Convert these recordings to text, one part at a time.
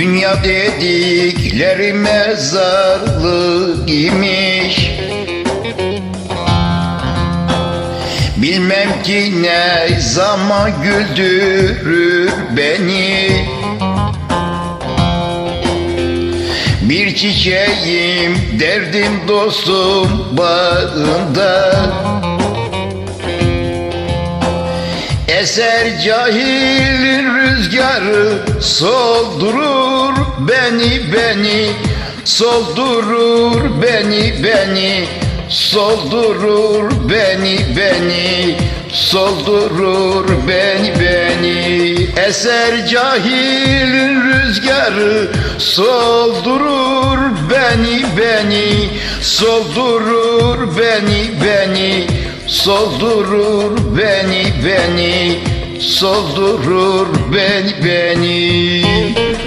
Dünya dedikleri mezarlık imiş Bilmem ki ne zaman güldürür beni. Bir çiçeğim derdim dostum bağında Eser cahilin rüzgarı soldurur beni beni. Soldurur beni beni. Soldurur beni beni. Soldurur beni beni. Eser cahilin rüzgarı Soldurur beni beni. Soldurur beni beni Soldurur beni beni. Soldurur beni beni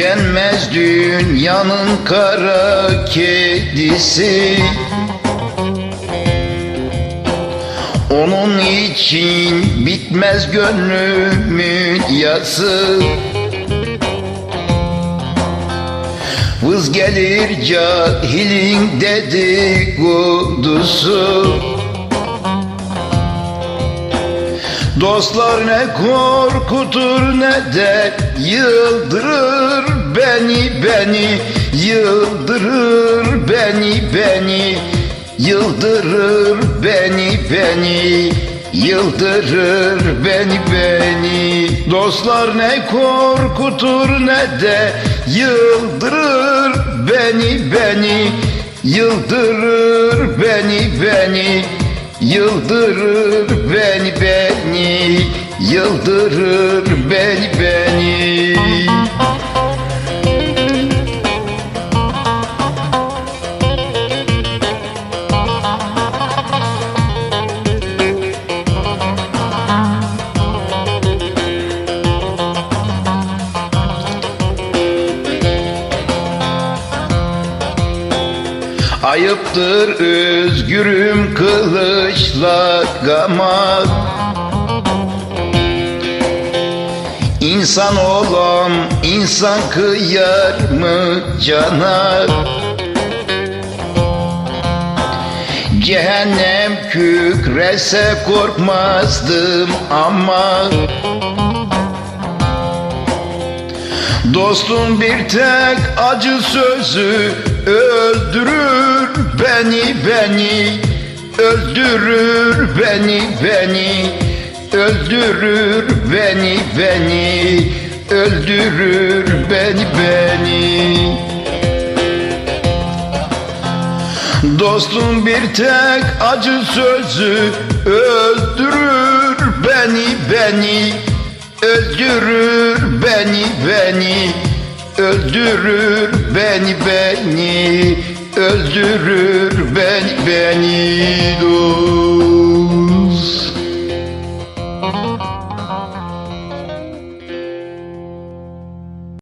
Tükenmez dünyanın kara kedisi. Onun için bitmez gönlümün yası Vız gelir cahilin dedikodusu Dostlar ne korkutur ne de yıldırır beni beni Yıldırır beni beni Yıldırır beni beni Yıldırır beni beni. Dostlar ne korkutur ne de yıldırır beni beni Yıldırır beni beni Yıldırır beni beni Yıldırır beni beni. Ayıptır özgürüm kılıçla gamak İnsan olan insan kıyar mı cana? Cehennem kükrese korkmazdım ama. Dostun bir tek acı sözü öldürür beni beni öldürür beni beni. Öldürür beni beni. Öldürür beni beni. Dostum bir tek acı sözü. Öldürür beni beni. Öldürür beni beni. Öldürür beni beni. Öldürür beni beni